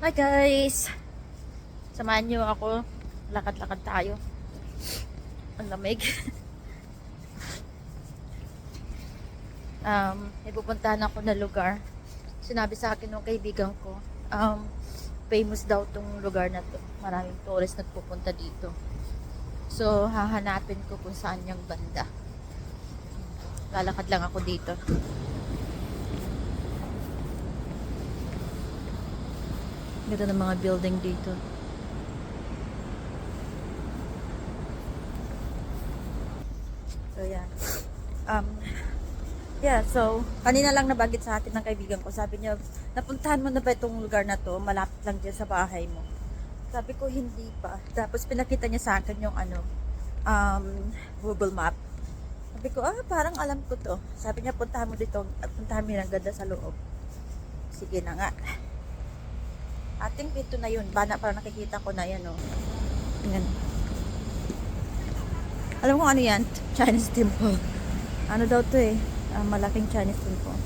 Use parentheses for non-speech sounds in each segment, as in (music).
Hi guys! Samahan niyo ako. Lakad-lakad tayo. Ang lamig. (laughs) um, may pupuntahan ako na lugar. Sinabi sa akin ng kaibigan ko, um, famous daw tong lugar na to. Maraming tourist nagpupunta dito. So, hahanapin ko kung saan yung banda. Lalakad lang ako dito. Ganda ng mga building dito. So, yeah. Um, yeah, so, kanina lang nabagit sa atin ng kaibigan ko. Sabi niya, napuntahan mo na ba itong lugar na to? Malapit lang dyan sa bahay mo. Sabi ko, hindi pa. Tapos, pinakita niya sa akin yung ano, um, Google Map. Sabi ko, ah, parang alam ko to. Sabi niya, puntahan mo dito. Puntahan mo yung ganda sa loob. Sige na nga. I think ito na yun. Bana, parang nakikita ko na yan, oh. Yan. Alam kung ano yan? Chinese temple. Ano daw to eh? Ah, malaking Chinese temple.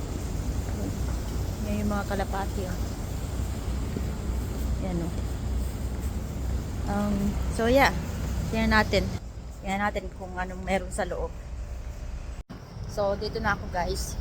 Yan yung mga kalapati, oh. Yan, oh. Um, so yeah. Tingnan natin. Tingnan natin kung anong meron sa loob. So, dito na ako guys.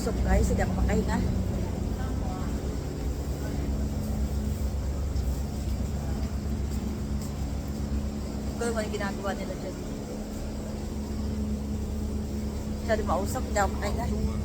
Mausok guys, hindi ako makahinga. Ito naman yung ginagawa nila dyan. Masyado mausap, hindi ako makahinga.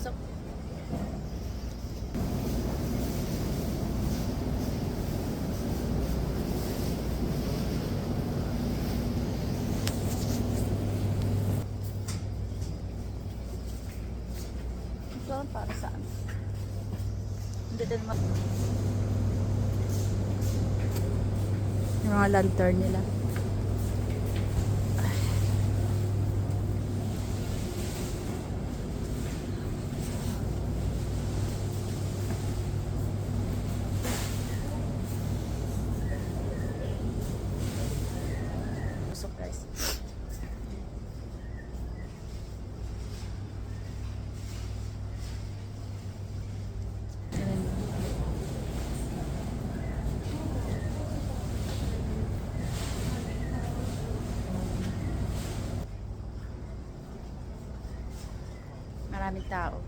Usap. Ito para saan? Hindi din naman. Yung mga lantern nila. Busog guys. Ayan. Maraming tao.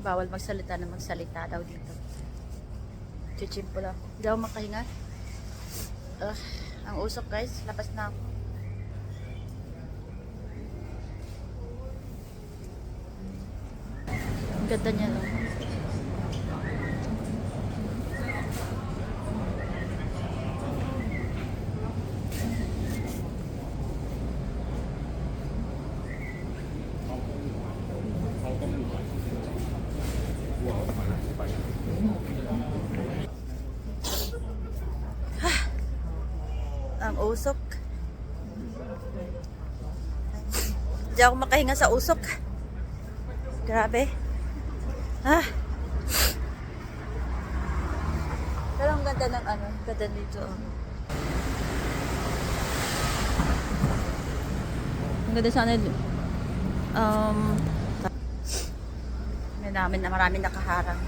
Bawal magsalita na magsalita daw dito. Chichimpo lang. Hindi ako makahinga. Ugh, ang usok guys. Lapas na ako. Ang ganda niya no. Usok. Hindi ako makahinga sa usok. Grabe. Ah. Pero ang ganda ng ano, ganda dito. oh. Ang ganda sana um may namin na maraming nakaharang.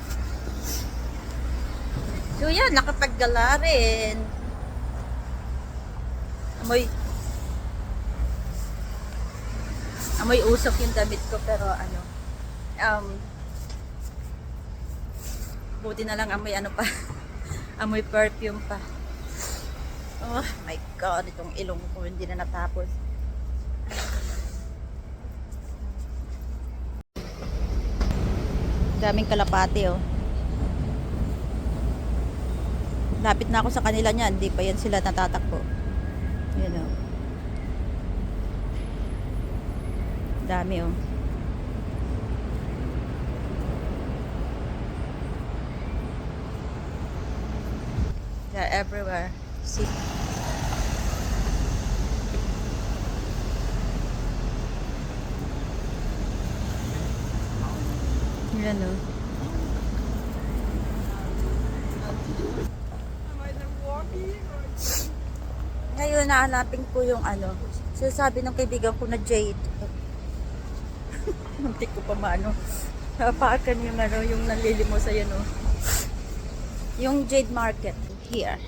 So yan, nakapaggala rin. Amoy amoy usok yung damit ko pero ano um buti na lang amoy ano pa (laughs) amoy perfume pa. Oh my god itong ilong ko hindi na natapos. Daming kalapati oh. Lapit na ako sa kanila niyan hindi pa yan sila natatakbo yun oh dami oh They're everywhere. See? Yan o. Oh. Nahanapin ko yung ano, sinasabi ng kaibigan ko na Jade. Muntik ko pa maano. Napakan yung ano, yung nanlilimos ayan o. Yung Jade Market here.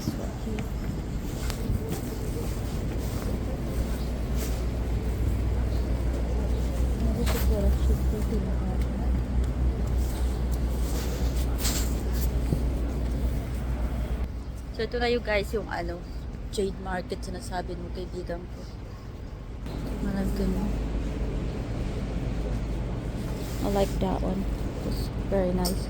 This one here. So ito na yung guys yung ano Jade Market sinasabi ng kaibigan ko. Malag ganun. I like that one. It's very nice.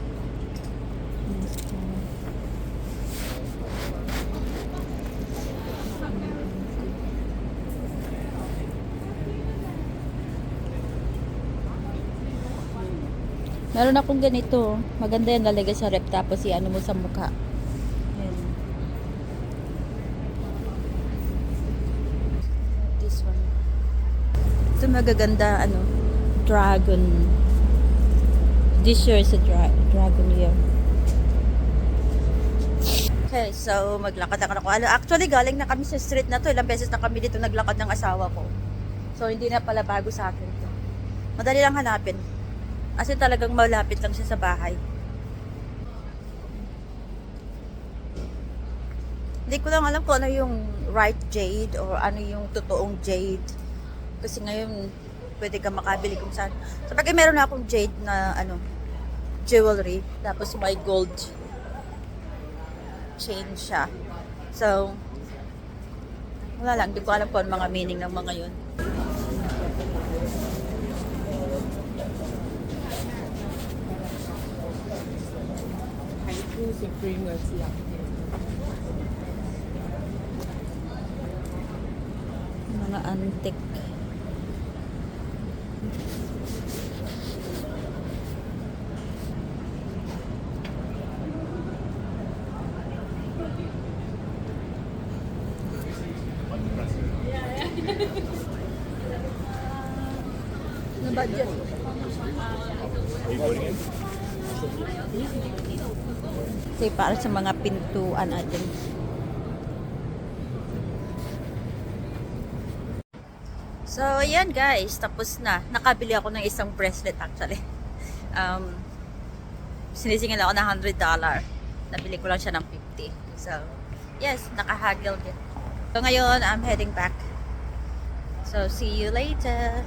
Meron akong ganito. Maganda yan lalagay sa rep tapos i-ano mo sa mukha. Yan. This one. Ito magaganda ano dragon this year is a dra- dragon year. Okay, so maglakad na ako. Ano, actually, galing na kami sa street na to. Ilang beses na kami dito naglakad ng asawa ko. So, hindi na pala bago sa akin to. Madali lang hanapin. Kasi talagang malapit lang siya sa bahay. Hindi ko lang alam kung ano yung right jade or ano yung totoong jade. Kasi ngayon, pwede ka makabili kung saan. So, pag meron na akong jade na ano, jewelry, tapos may gold chain siya. So, wala lang. Hindi ko alam kung ano mga meaning ng mga yun. Mga antique. Na budget. Kasi para sa mga pintuan natin. So, ayan guys, tapos na. Nakabili ako ng isang bracelet actually. Um, sinisingil ako ng $100. Nabili ko lang siya ng 50. So, yes, nakahagil din. So, ngayon, I'm heading back. So, see you later.